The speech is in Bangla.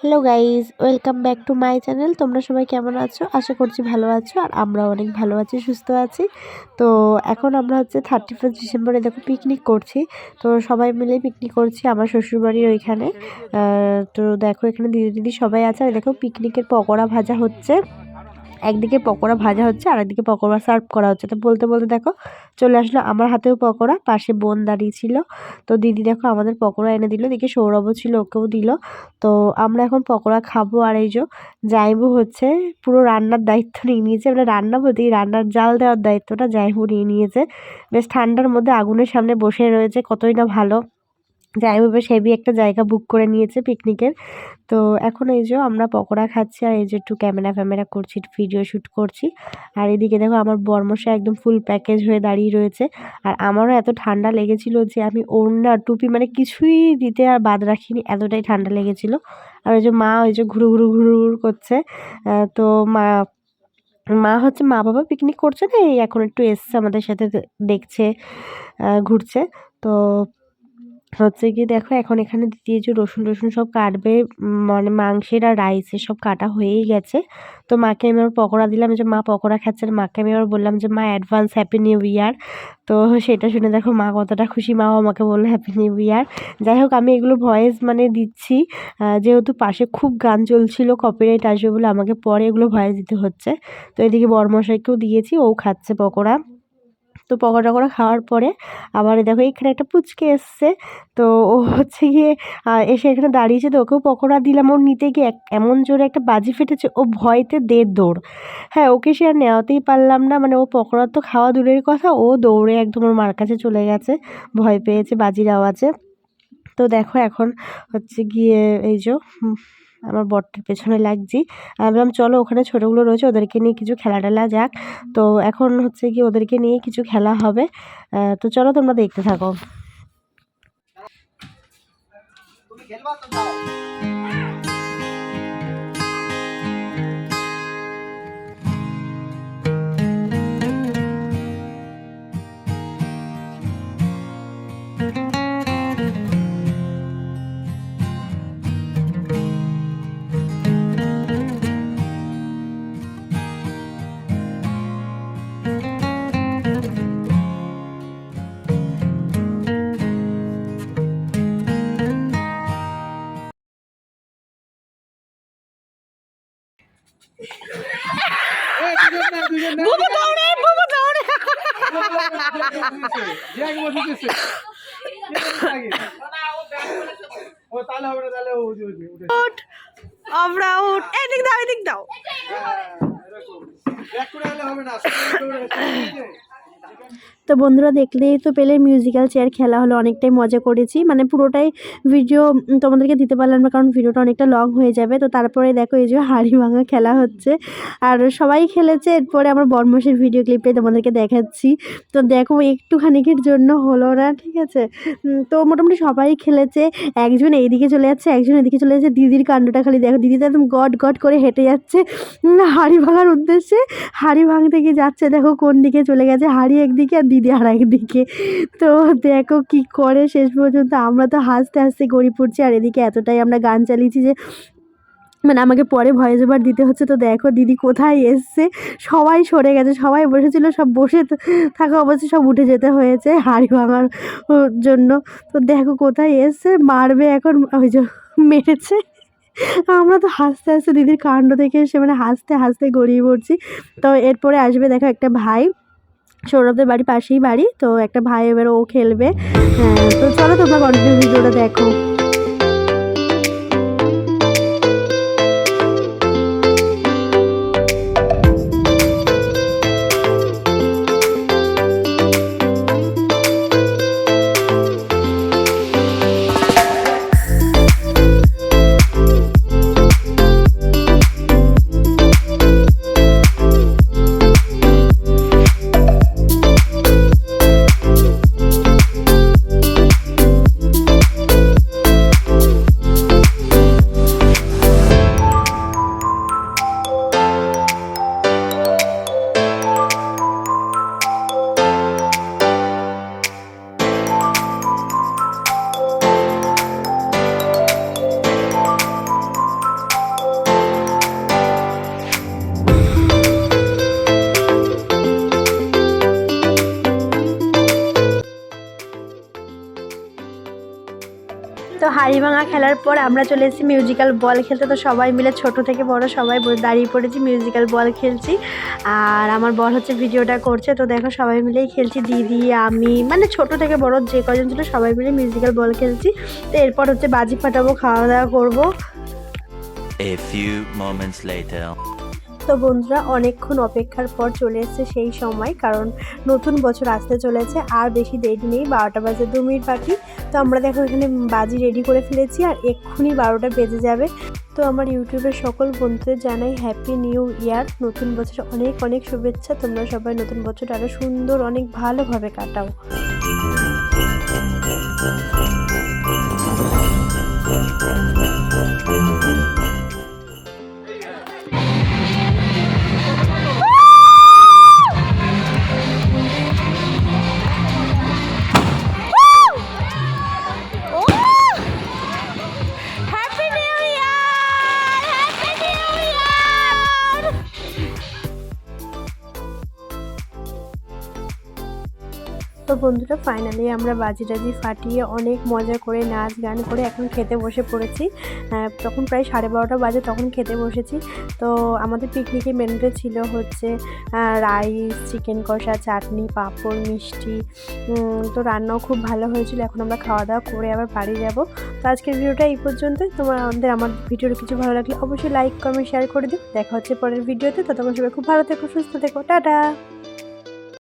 Hello guys welcome back to my channel তোমরা সবাই কেমন আছো? আশা করছি ভালো আছো, আর আমরা অনেক ভালো আছি, সুস্থ আছি। তো এখন আমরা হচ্ছে থার্টি ফার্স্ট ডিসেম্বরে দেখো পিকনিক করছি। তো সবাই মিলে পিকনিক করছি আমার শ্বশুরবাড়ির ওইখানে। তো দেখো এখানে দিদি দিদি সবাই আছে। আর দেখো পিকনিকের পকোড়া ভাজা হচ্ছে। একদিকে পকোড়া ভাজা হচ্ছে আর একদিকে পকোড়া সার্ভ করা হচ্ছে। তো বলতে বলতে দেখো, চলে আসলো আমার হাতেও পকোড়া, পাশে বোন দাঁড়িয়ে ছিল। তো দিদি দেখো আমাদের পকোড়া এনে দিল দেখি সৌরভও ছিল, ওকেও দিল। তো আমরা এখন পকোড়া খাব আর এই যে জাইবু হচ্ছে, পুরো রান্নার দায়িত্ব নিয়ে নিয়েছে। মানে রান্না বলতে রান্নার জাল দেওয়ার দায়িত্বটা জাইবু নিয়ে নিয়েছে। বেশ ঠান্ডার মধ্যে আগুনের সামনে বসে রয়েছে, কতই না ভালো। যাই হোক হেভি একটা জায়গা বুক করে নিয়েছে পিকনিকের তো এখন এই যে আমরা পকোড়া খাচ্ছি আর এই যে একটু ক্যামেরা ফ্যামেরা করছি ভিডিও শ্যুট করছি। আর এদিকে দেখো আমার বর্মশা একদম ফুল প্যাকেজ হয়ে দাঁড়িয়ে রয়েছে। আর আমারও এত ঠান্ডা লেগেছিল যে আমি ওড়না, টুপি মানে কিছুই দিতে আর বাদ রাখিনি, এতটাই ঠান্ডা লেগেছিল। আর ওই যে মা ওই যে ঘুরু ঘুরু ঘুরু ঘুরু করছে। তো মা মা হচ্ছে মা বাবা পিকনিক করছে না, এই এখন একটু এসছে আমাদের সাথে, দেখছে ঘুরছে। তো হচ্ছে গিয়ে দেখো এখন এখানে দিয়ে যে রসুন টসুন সব কাটবে মানে মাংসের আর রাইসের সব কাটা হয়েই গেছে। তো মাকে আমি আবার পকোড়া দিলাম যে মা পকোড়া খাচ্ছে, আর মাকে আমি আবার বললাম যে, মা অ্যাডভান্স হ্যাপি নিউ ইয়ার তো সেটা শুনে দেখো মা কতটা খুশি, মাও আমাকে বলল হ্যাপি নিউ ইয়ার যাই হোক, আমি এগুলো ভয়েস মানে দিচ্ছি যেহেতু পাশে খুব গান চলছিল কপিরাইট আসবে বলে আমাকে পরে এগুলো ভয়েস দিতে হচ্ছে। তো এদিকে বরমশাইকেও দিয়েছি, ও খাচ্ছে পকোড়া। তো পকোড়া টকোড়া খাওয়ার পরে আবার দেখো এখানে একটা পুচকে এসছে। তো ও হচ্ছে গিয়ে এসে এখানে দাঁড়িয়েছে তো ওকেও পকোড়া দিলাম। ওর নিতে গিয়ে এমন জোরে একটা বাজি ফেটেছে, ও ভয়তে দেড় দৌড়। হ্যাঁ ওকে সে আর নেওয়াতেই পারলাম না। মানে ও পকোড়া তো খাওয়া দূরের কথা, ও দৌড়ে একদম ওর মার কাছে চলে গেছে। ভয় পেয়েছে বাজির আওয়াজে। তো দেখো এখন হচ্ছে গিয়ে এই যে আমার বরটার পেছনে লাগছি। আমি ভাবলাম, চলো ওখানে ছোটোগুলো রয়েছে, ওদেরকে নিয়ে কিছু খেলা টেলা যাক। তো এখন হচ্ছে কি ওদেরকে নিয়ে কিছু খেলা হবে। তো চলো তোমরা দেখতে থাকো। বুবু দৌড়ে বুবু দৌড়ে আমরা উঠ। এদিক দাও এদিক দাও। তো বন্ধুরা দেখলেই তো পেলে মিউজিক্যাল চেয়ার খেলা হলো, অনেকটাই মজা করেছি। মানে পুরোটাই ভিডিও তোমাদেরকে দিতে পারলাম না কারণ ভিডিওটা অনেকটা লং হয়ে যাবে। তো তারপরে দেখো এই যে হাড়ি ভাঙা খেলা হচ্ছে। আর সবাই খেলেছে, এরপরে আমার বর্মসের ভিডিও ক্লিপটাই তোমাদেরকে দেখাচ্ছি। তো দেখো একটুখানিকের জন্য হলো না, ঠিক আছে? তো মোটামুটি সবাই খেলেছে। একজন এইদিকে চলে যাচ্ছে, একজন এদিকে চলে যাচ্ছে। দিদির কাণ্ডটা খালি দেখো, দিদি তো একদম গট গট করে হেঁটে যাচ্ছে। হাড়ি ভাঙার উদ্দেশ্যে হাড়ি ভাঙতে গিয়ে যাচ্ছে, দেখো কোন দিকে চলে গেছে। হাড়ি একদিকে আর দিদি আর একদিকে। তো দেখো কি করে শেষ পর্যন্ত আমরা তো হাসতে হাসতে গড়ি পড়ছি আর এদিকে এতটাই আমরা গান চালিয়েছি যে মানে আমাকে পরে ভয়েস ওভার দিতে হচ্ছে। তো দেখো দিদি কোথায় এসছে? সবাই সরে গেছে, সবাই বসেছিল, সব বসে থাকা অবস্থায় সব উঠে যেতে হয়েছে হাড়ি ভাঙার জন্য। তো দেখো কোথায় এসছে? মারবে এখন, ওই যে মেরেছে। আমরা তো হাসতে হাসতে দিদির কাণ্ড দেখে এসে মানে হাসতে হাসতে গড়িয়ে পড়ছি। তো এরপরে আসবে দেখো একটা ভাই। সৌরভদের বাড়ি পাশেই বাড়ি, তো একটা ভাই এবার ও খেলবে। হ্যাঁ তো চলো তোমরা কন্টিনিউ ভিডিওটা দেখো। তো হাড়ি ভাঙা খেলার পর আমরা চলে এসেছি মিউজিক্যাল বল খেলতে। তো সবাই মিলে ছোট থেকে বড় সবাই দাঁড়িয়ে পড়েছি মিউজিক্যাল বল খেলছি। আর আমার বল হচ্ছে ভিডিওটা করছে। তো দেখো সবাই মিলেই খেলছি। দিদি আমি মানে ছোট থেকে বড় যে কজন ছিল সবাই মিলে মিউজিক্যাল বল খেলছি। তো এরপর হচ্ছে বাজি ফাটাবো খাওয়া দাওয়া করব। A few moments later. তো বন্ধুরা অনেকক্ষণ অপেক্ষার পর চলে এসেছে সেই সময় কারণ নতুন বছর আসতে চলেছে। আর বেশি দেরি নেই বারোটা বাজে দু মিনিট বাকি। তো আমরা দেখো এখানে বাজি রেডি করে ফেলেছি আর এক্ষুনি বারোটা বেজে যাবে। তো আমার ইউটিউবের সকল বন্ধুদের জানাই হ্যাপি নিউ ইয়ার নতুন বছর অনেক অনেক শুভেচ্ছা। তোমরা সবাই নতুন বছর আরও সুন্দর, অনেক ভালোভাবে কাটাও। বন্ধুরা ফাইনালি আমরা বাজি টাজি ফাটিয়ে অনেক মজা করে নাচ গান করে এখন খেতে বসে পড়েছি। তখন প্রায় সাড়ে বারোটা বাজে, তখন খেতে বসেছি। তো আমাদের পিকনিকের মেনুতে ছিল হচ্ছে রাইস চিকেন কষা, চাটনি, পাঁপড়, মিষ্টি। তো রান্নাও খুব ভালো হয়েছিল। এখন আমরা খাওয়া দাওয়া করে আবার বাড়ি যাব। তো আজকের ভিডিওটা এই পর্যন্তই তোমাদের আমার ভিডিওর কিছু ভালো লাগলে অবশ্যই লাইক কমেন্ট শেয়ার করে দিও। দেখা হচ্ছে পরের ভিডিওতে। তো তোমার সবাই খুব ভালো থেকো, সুস্থ থেকো। টাটা!